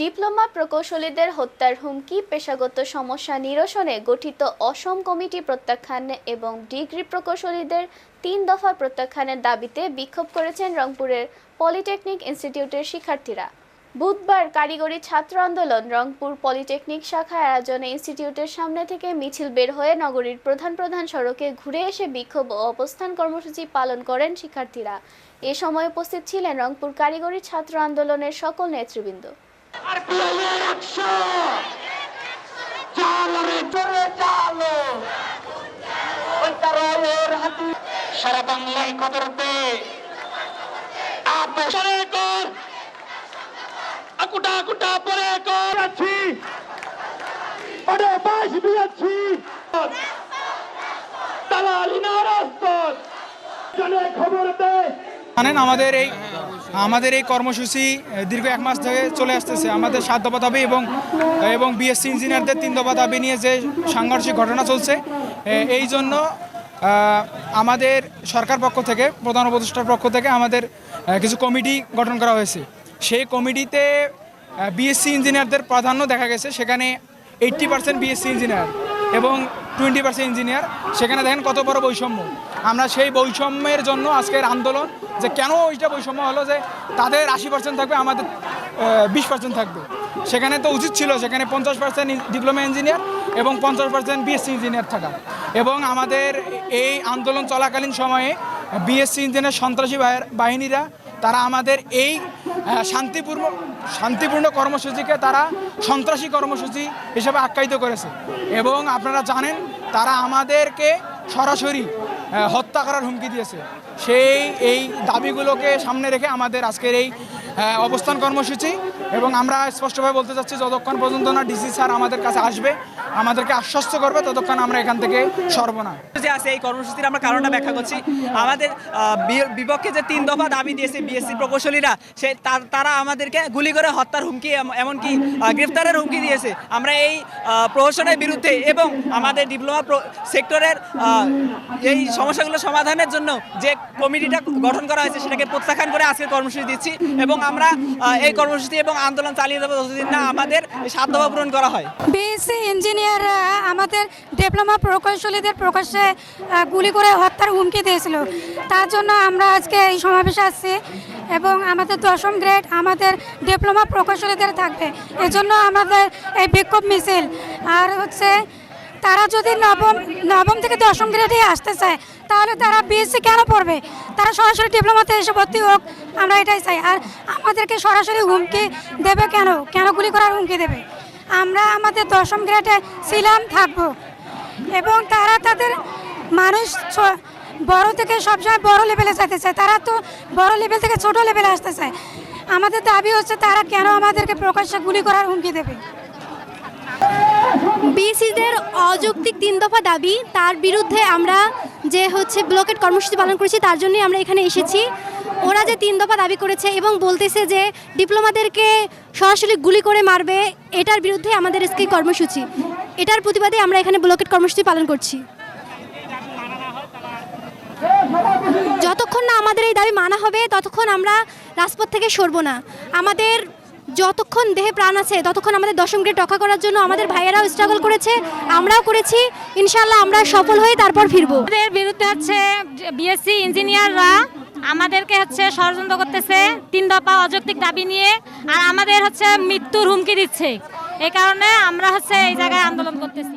Diploma প্রকৌশলীদের হত্যার হুমকি, পেশাগত সমস্যা নিরসনে গঠিত অসম কমিটি প্রত্যাখ্যান এবং ডিগ্রি প্রকৌশলীদের তিন দফা প্রত্যাখ্যানের দাবিতে বিক্ষোভ করেছেন রংপুরের পলিটেকনিক ইনস্টিটিউটের শিক্ষার্থীরা। বুধবার কারিগরি ছাত্র আন্দোলন রংপুর পলিটেকনিক শাখায় আয়োজনে ইনস্টিটিউটের সামনে থেকে মিছিল বের হয়ে নগরীর প্রধান প্রধান সড়কে ঘুরে এসে বিক্ষোভ ও অবস্থান কর্মসূচি পালন করেন শিক্ষার্থীরা। এ সময় উপস্থিত ছিলেন রংপুর কারিগরি ছাত্র আন্দোলনের সকল নেতৃবৃন্দ। আর পিএলএ একশো। চালো রে জোরে চালো তারায়ের হাতি সারা বাংলায় কদরতে আপে সরে কর। আকুটা আকুটা পরে কর। আছি। ওরে না রাস্তর জনে খবর দে। জানেন আমাদের এই আমাদের এই কর্মসূচি দীর্ঘ এক মাস ধরে চলে আসতেছে। আমাদের সাত দফা দাবি এবং এবং বিএসসি ইঞ্জিনিয়ারদের তিন দফা দাবি নিয়ে যে সাংঘর্ষিক ঘটনা চলছে এই জন্য আমাদের সরকার পক্ষ থেকে, প্রধান উপদেষ্টার পক্ষ থেকে আমাদের কিছু কমিটি গঠন করা হয়েছে। সেই কমিটিতে বিএসসি ইঞ্জিনিয়ারদের প্রাধান্য দেখা গেছে। সেখানে এইট্টি পার্সেন্ট বিএসসি ইঞ্জিনিয়ার এবং টোয়েন্টি পার্সেন্ট ইঞ্জিনিয়ার, সেখানে দেখেন কত বড় বৈষম্য। আমরা সেই বৈষম্যের জন্য আজকের আন্দোলন, যে কেন ওইটা বৈষম্য হলো যে তাদের আশি পার্সেন্ট থাকবে, আমাদের বিশ পার্সেন্ট থাকবে। সেখানে তো উচিত ছিল, সেখানে পঞ্চাশ পার্সেন্ট ডিপ্লোমা ইঞ্জিনিয়ার এবং পঞ্চাশ পার্সেন্ট বিএসসি ইঞ্জিনিয়ার থাকা। এবং আমাদের এই আন্দোলন চলাকালীন সময়ে বিএসসি ইঞ্জিনিয়ার সন্ত্রাসী বাহিনীরা, তারা আমাদের এই শান্তিপূর্ণ শান্তিপূর্ণ কর্মসূচিকে তারা সন্ত্রাসী কর্মসূচি হিসেবে আখ্যায়িত করেছে। এবং আপনারা জানেন, তারা আমাদেরকে সরাসরি হত্যা করার হুমকি দিয়েছে। সেই, এই দাবিগুলোকে সামনে রেখে আমাদের আজকের এই অবস্থান কর্মসূচি এবং আমরা স্পষ্টভাবে বলতে চাচ্ছি যতক্ষণ পর্যন্ত না ডিসি স্যার আমাদের কাছে আসবে, আমাদেরকে আশ্বস্ত করবে, ততক্ষণ আমরা এখান থেকে সরব না যে আছে এই কর্মসূচির আমরা কারণটা ব্যাখ্যা করছি। আমাদের বিপক্ষে যে তিন দফা দাবি দিয়েছে বিএসসি প্রকৌশলীরা, সে তার- আমাদেরকে গুলি করে হত্যার হুমকি এমনকি গ্রেফতারের হুমকি দিয়েছে। আমরা এই প্রহসনের বিরুদ্ধে এবং আমাদের ডিপ্লোমা সেক্টরের এই সমস্যাগুলো সমাধানের জন্য যে কমিটিটা গঠন করা হয়েছে, সেটাকে প্রত্যাখ্যান করে আজকের কর্মসূচি দিচ্ছি এবং আমরা এই কর্মসূচি এবং আন্দোলন চালিয়ে যাব যতদিন না আমাদের দফা পূরণ করা হয়। বিএসসি ইঞ্জিনিয়াররা আমাদের ডিপ্লোমা প্রকৌশলীদের প্রকাশ্যে গুলি করে হত্যার হুমকি দিয়েছিল। তার জন্য আমরা আজকে এই সমাবেশে আসছি এবং আমাদের দশম গ্রেড আমাদের ডিপ্লোমা প্রকৌশলীদের থাকবে। এজন্য আমাদের এই বিক্ষোভ মিছিল আর হচ্ছে তারা যদি নবম নবম থেকে দশম গ্রেডে আসতে চায়, তাহলে তারা বিএসসি কেন পড়বে? তারা সরাসরি ডিপ্লোমাতে এসে ভর্তি হোক, আমরা এটাই চাই। আর আমাদেরকে সরাসরি হুমকি দেবে কেন? কেন গুলি করার হুমকি দেবে? আমরা আমাদের দশম গ্রেডে ছিলাম, থাকব। এবং তারা তাদের মানুষ বড় থেকে সবসময় বড় লেভেলে যেতে চায়। তারা তো বড় লেভেল থেকে ছোট লেভেলে আসতে চায়। আমাদের দাবি হচ্ছে তারা কেন আমাদেরকে প্রকাশ্যে গুলি করার হুমকি দেবে? বিএসসিদের অযৌক্তিক তিন দফা দাবি, তার বিরুদ্ধে আমরা যে হচ্ছে ব্লকেট কর্মসূচি পালন করেছি, তার জন্যই আমরা এখানে এসেছি। ওরা যে তিন দফা দাবি করেছে এবং বলতেছে যে ডিপ্লোমাদেরকে সরাসরি গুলি করে মারবে, এটার বিরুদ্ধে আমাদের আজকে কর্মসূচি। এটার প্রতিবাদে আমরা এখানে ব্লকেট কর্মসূচি পালন করছি। যতক্ষণ না আমাদের এই দাবি মানা হবে, ততক্ষণ আমরা রাজপথ থেকে সরবো না। আমাদের যতক্ষণ দেহে প্রাণ আছে, ততক্ষণ আমাদের দশম গ্রেড রক্ষা করার জন্য আমাদের ভাইয়েরাও স্ট্রাগল করেছে, আমরাও করেছি। ইনশাল্লাহ আমরা সফল হয়ে তারপর ফিরবো। আমাদের বিরুদ্ধে হচ্ছে বিএসসি ইঞ্জিনিয়াররা আমাদেরকে হচ্ছে ষড়যন্ত্র করতেছে, তিন দফা অযৌক্তিক দাবি নিয়ে, আর আমাদের হচ্ছে মৃত্যুর হুমকি দিচ্ছে। এই কারণে আমরা হচ্ছে এই জায়গায় আন্দোলন করতেছি।